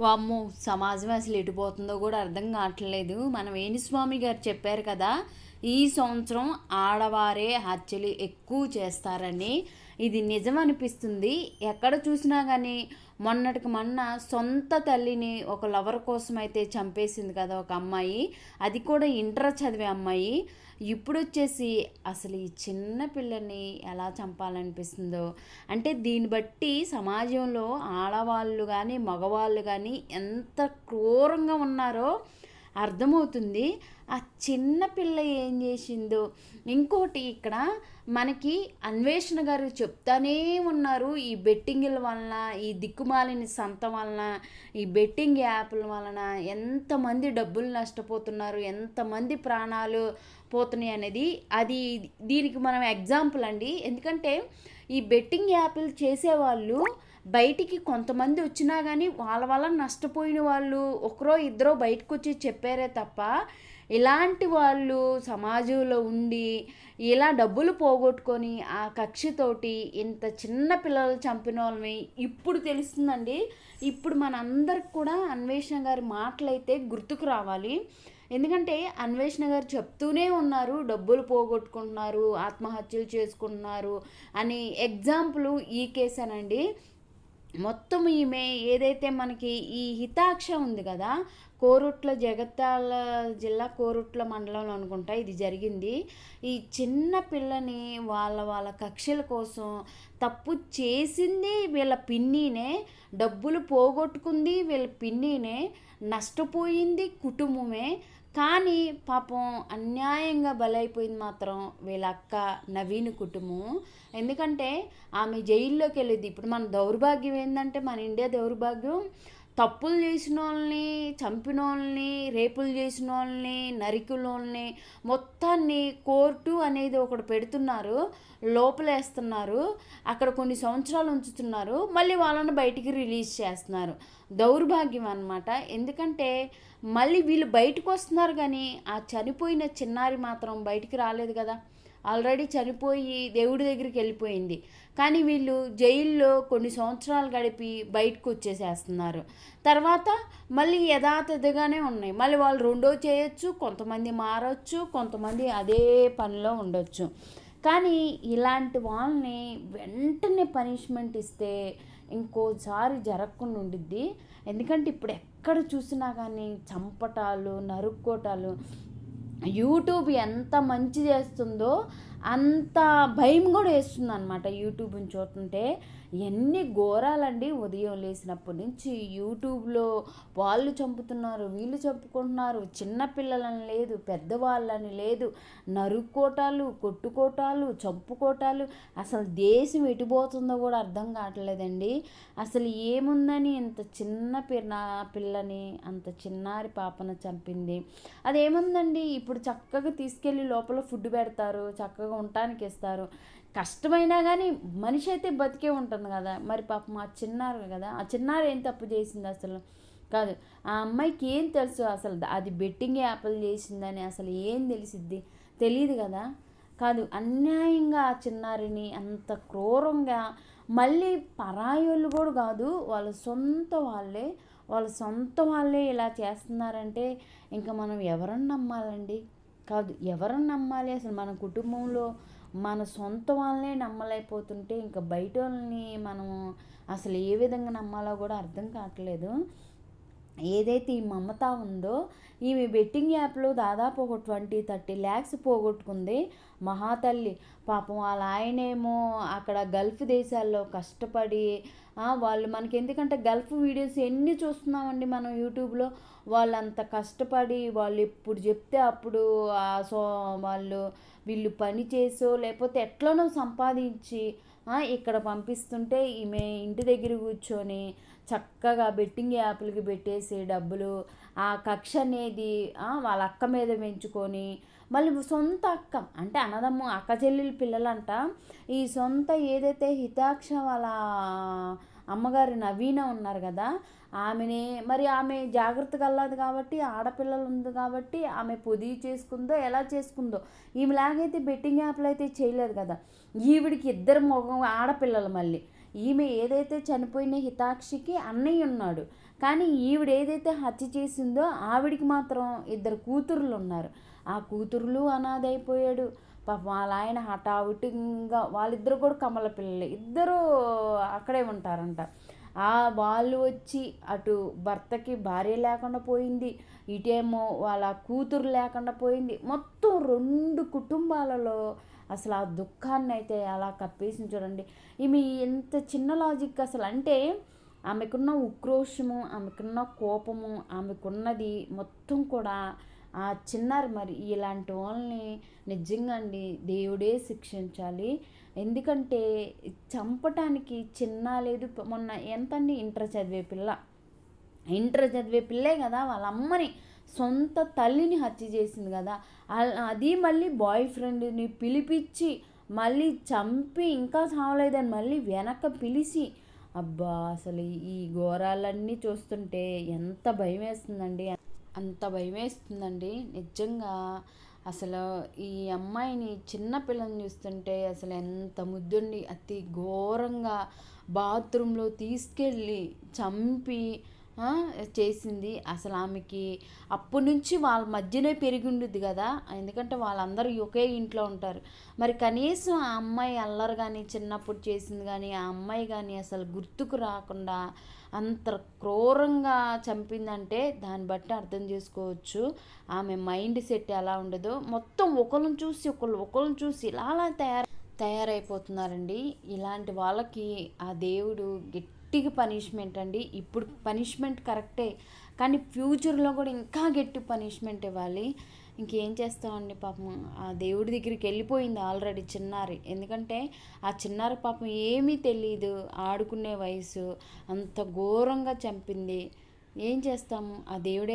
వామ్మో సమాజం అసలు ఎటుపోతుందో కూడా అర్థం కావట్లేదు. మనం వేణుస్వామి గారు చెప్పారు కదా ఈ సంవత్సరం ఆడవారే హత్యలు ఎక్కువ చేస్తారని ఇది నిజం అనిపిస్తుంది. ఎక్కడ చూసినా కానీ మొన్నటికి మొన్న సొంత తల్లిని ఒక లవర్ కోసం అయితే చంపేసింది కదా ఒక అమ్మాయి. అది కూడా ఇంటర్ చదివే అమ్మాయి. ఇప్పుడు వచ్చేసి అసలు ఈ చిన్న పిల్లని ఎలా చంపాలనిపిస్తుందో. అంటే దీన్ని బట్టి సమాజంలో ఆడవాళ్ళు కానీ మగవాళ్ళు కానీ ఎంత క్రూరంగా ఉన్నారో అర్థమవుతుంది. ఆ చిన్న పిల్ల ఏం చేసిందో. ఇంకోటి ఇక్కడ మనకి అన్వేషణ గారు చెప్తానే ఉన్నారు. ఈ బెట్టింగ్ల వలన ఈ దిక్కుమాలిన సంత వలన ఈ బెట్టింగ్ యాప్ల వలన ఎంతమంది డబ్బులు నష్టపోతున్నారు ఎంతమంది ప్రాణాలు పోతున్నాయి అనేది అది దీనికి మనం ఎగ్జాంపుల్ అండి. ఎందుకంటే ఈ బెట్టింగ్ యాప్లు చేసేవాళ్ళు బయటికి కొంతమంది వచ్చినా కానీ వాళ్ళ వల్ల నష్టపోయిన వాళ్ళు ఒకరో ఇద్దరో బయటకు వచ్చి చెప్పారే తప్ప ఇలాంటి వాళ్ళు సమాజంలో ఉండి ఇలా డబ్బులు పోగొట్టుకొని ఆ కక్షతోటి ఇంత చిన్న పిల్లలు చంపిన వాళ్ళని ఇప్పుడు తెలుస్తుందండి. ఇప్పుడు మనందరికి కూడా అన్వేషణ గారి మాటలైతే గుర్తుకు రావాలి. ఎందుకంటే అన్వేషణ గారు చెప్తూనే ఉన్నారు డబ్బులు పోగొట్టుకుంటున్నారు ఆత్మహత్యలు చేసుకుంటున్నారు అని ఎగ్జాంపుల్ ఈ కేసేనండి. మొత్తం ఈమె ఏదైతే మనకి ఈ హితాక్ష ఉంది కదా కోరుట్ల జగత్తాల జిల్లా కోరుట్ల మండలంలో అనుకుంటా ఇది జరిగింది. ఈ చిన్న పిల్లని వాళ్ళ వాళ్ళ కక్షల కోసం తప్పు చేసింది వీళ్ళ పిన్నినే డబ్బులు పోగొట్టుకుంది వీళ్ళ పిన్నినే నష్టపోయింది కుటుంబమే. కానీ పాపం అన్యాయంగా బలైపోయింది మాత్రం వీళ్ళ అక్క నవీన్ కుటుంబం. ఎందుకంటే ఆమె జైల్లోకి వెళ్ళింది ఇప్పుడు మన దౌర్భాగ్యం ఏంటంటే మన ఇండియా దౌర్భాగ్యం. తప్పులు చేసిన వాళ్ళని చంపిన వాళ్ళని రేపులు చేసిన వాళ్ళని నరికిన మొత్తాన్ని కోర్టు అనేది ఒకటి పెడుతున్నారు లోపలేస్తున్నారు అక్కడ కొన్ని సంవత్సరాలు ఉంచుతున్నారు మళ్ళీ వాళ్ళని బయటికి రిలీజ్ చేస్తున్నారు. దౌర్భాగ్యం అనమాట ఎందుకంటే మళ్ళీ వీళ్ళు బయటకు వస్తున్నారు కానీ ఆ చనిపోయిన చిన్నారి మాత్రం బయటికి రాలేదు కదా. ఆల్రెడీ చనిపోయి దేవుడి దగ్గరికి వెళ్ళిపోయింది. కానీ వీళ్ళు జైల్లో కొన్ని సంవత్సరాలు గడిపి బయటకు వచ్చేసేస్తున్నారు. తర్వాత మళ్ళీ యథాతథగానే ఉన్నాయి. మళ్ళీ వాళ్ళు రెండో చేయొచ్చు కొంతమంది మారచ్చు కొంతమంది అదే పనిలో ఉండొచ్చు. కానీ ఇలాంటి వాళ్ళని వెంటనే పనిష్మెంట్ ఇస్తే ఇంకోసారి జరగకుండా ఉండిద్ది. ఎందుకంటే ఇప్పుడు ఎక్కడ చూసినా కానీ చంపటాలు నరుక్కోటాలు యూట్యూబ్ ఎంత మంచి చేస్తుందో అంత భయం కూడా వేస్తుంది అనమాట యూట్యూబ్ని చూస్తుంటే. ఎన్ని ఘోరాలండి ఉదయం లేచినప్పటి నుంచి యూట్యూబ్లో వాళ్ళు చంపుతున్నారు వీళ్ళు చంపుకుంటున్నారు చిన్నపిల్లలని లేదు పెద్దవాళ్ళని లేదు నరుక్కోటాలు కొట్టుకోటాలు చంపుకోటాలు అసలు దేశం ఎటుపోతుందో కూడా అర్థం కావట్లేదండి. అసలు ఏముందని ఇంత చిన్న పిల్ల పిల్లని అంత చిన్నారి పాపను చంపింది. అదేముందండి ఇప్పుడు చక్కగా తీసుకెళ్ళి లోపల ఫుడ్ పెడతారు చక్కగా ఉండటానికి ఇస్తారు కష్టమైనా కానీ మనిషి అయితే బతికే ఉంటుంది కదా. మరి పాపం ఆ చిన్నారు కదా. ఆ చిన్నారు ఏం తప్పు చేసింది అసలు? కాదు. ఆ అమ్మాయికి ఏం తెలుసు అసలు? అది బెట్టింగ్ యాప్లు చేసిందని అసలు ఏం తెలిసిద్ది? తెలియదు కదా. కాదు అన్యాయంగా ఆ చిన్నారిని అంత క్రూరంగా మళ్ళీ పరాయోళ్ళు కూడా కాదు వాళ్ళ సొంత వాళ్ళే వాళ్ళ సొంత వాళ్ళే ఇలా చేస్తున్నారంటే ఇంకా మనం ఎవరన్నా నమ్మాలండి? కాదు ఎవరిని నమ్మాలి? అసలు మన కుటుంబంలో మన సొంత వాళ్ళనే నమ్మలేకపోతుంటే ఇంకా బయట వాళ్ళని మనం అసలు ఏ విధంగా నమ్మాలో కూడా అర్థం కావట్లేదు. ఏదైతే ఈ మమత ఉందో ఈమె బెట్టింగ్ యాప్లో దాదాపు ఒక ట్వంటీ థర్టీ ల్యాక్స్ పోగొట్టుకుంది మహాతల్లి. పాపం వాళ్ళ ఆయనేమో అక్కడ గల్ఫ్ దేశాల్లో కష్టపడి వాళ్ళు మనకి ఎందుకంటే గల్ఫ్ వీడియోస్ ఎన్ని చూస్తున్నామండి మనం యూట్యూబ్లో? వాళ్ళంత కష్టపడి వాళ్ళు ఎప్పుడు చెప్తే అప్పుడు సో వాళ్ళు వీళ్ళు పని చేసో లేకపోతే ఎట్లనో సంపాదించి ఇక్కడ పంపిస్తుంటే ఈమె ఇంటి దగ్గర కూర్చొని చక్కగా బెట్టింగ్ యాప్లకి పెట్టేసి డబ్బులు ఆ కక్ష అనేది వాళ్ళ అక్క మీద పెంచుకొని మళ్ళీ సొంత అక్క అంటే అన్నదమ్ము అక్క చెల్లెలు పిల్లలంట ఈ సొంత ఏదైతే హితాక్ష వాళ్ళ అమ్మగారు నవీన ఉన్నారు కదా ఆమెనే మరి ఆమె జాగ్రత్త వెళ్ళదు కాబట్టి ఆడపిల్లలు ఉంది కాబట్టి ఆమె పొది చేసుకుందో ఎలా చేసుకుందో ఈమెలాగైతే బెట్టింగ్ యాప్లు అయితే చేయలేదు కదా. ఈవిడికి ఇద్దరు మొగం ఆడపిల్లలు మళ్ళీ. ఈమె ఏదైతే చనిపోయిన హితాక్షికి అన్నయ్య ఉన్నాడు కానీ ఈవిడ ఏదైతే హత్య చేసిందో ఆవిడికి మాత్రం ఇద్దరు కూతుర్లు ఉన్నారు. ఆ కూతుర్లు అనాథైపోయాడు పాపం వాళ్ళ ఆయన హఠావుటిగా వాళ్ళిద్దరు కూడా కమల పిల్లలే. ఇద్దరు అక్కడే ఉంటారంట. ఆ వాళ్ళు వచ్చి అటు భర్తకి భార్య లేకుండా పోయింది. ఇటేమో వాళ్ళ కూతురు లేకుండా పోయింది. మొత్తం రెండు కుటుంబాలలో అసలు ఆ దుఃఖాన్ని అయితే అలా కప్పేసి చూడండి. ఈమె ఎంత చిన్న లాజిక్ అసలు. అంటే ఆమెకున్న ఉక్రోషము ఆమెకున్న కోపము ఆమెకున్నది మొత్తం కూడా ఆ చిన్నారు మరి ఇలాంటి వాళ్ళని నిజంగా అండి దేవుడే శిక్షించాలి. ఎందుకంటే చంపటానికి చిన్న లేదు. మొన్న ఎంతండి? ఇంటర్ చదివే పిల్ల. ఇంటర్ చదివే పిల్లే కదా వాళ్ళ అమ్మని సొంత తల్లిని హత్య చేసింది కదా. అది మళ్ళీ బాయ్ ఫ్రెండ్ని పిలిపించి మళ్ళీ చంపి ఇంకా చావలేదని మళ్ళీ వెనక పిలిచి అబ్బా అసలు ఈ ఘోరాలన్నీ చూస్తుంటే ఎంత భయం వేస్తుందండి అంత భయం వేస్తుందండి నిజంగా అసలు ఈ అమ్మాయిని చిన్న పిల్లని చూస్తుంటే అసలు ఎంత ముద్దుండి అతి ఘోరంగా బాత్రూంలో తీసుకెళ్ళి చంపి చేసింది. అసలు ఆమెకి అప్పటి నుంచి వాళ్ళ మధ్యనే పెరిగి ఉండుద్ది కదా. ఎందుకంటే వాళ్ళందరూ ఒకే ఇంట్లో ఉంటారు. మరి కనీసం ఆ అమ్మాయి అల్లరి కానీ చిన్నప్పుడు చేసింది కానీ ఆ అమ్మాయి కానీ అసలు గుర్తుకు రాకుండా అంత క్రూరంగా చంపిందంటే దాన్ని బట్టి అర్థం చేసుకోవచ్చు. ఆమె మైండ్ సెట్ ఎలా ఉండదో. మొత్తం ఒకళ్ళని చూసి ఒకళ్ళు ఒకళ్ళని చూసి ఇలా అలా తయారు తయారైపోతున్నారండి. ఇలాంటి వాళ్ళకి ఆ దేవుడు గిట్ గట్టిగా పనిష్మెంట్ అండి. ఇప్పుడు పనిష్మెంట్ కరెక్టే కానీ ఫ్యూచర్లో కూడా ఇంకా గట్టి పనిష్మెంట్ ఇవ్వాలి. ఇంకేం చేస్తామండి పాపం? ఆ దేవుడి దగ్గరికి వెళ్ళిపోయింది ఆల్రెడీ చిన్నారి. ఎందుకంటే ఆ చిన్నారి పాపం ఏమీ తెలియదు ఆడుకునే వయసు. అంత ఘోరంగా చంపింది. ఏం చేస్తాము? ఆ దేవుడే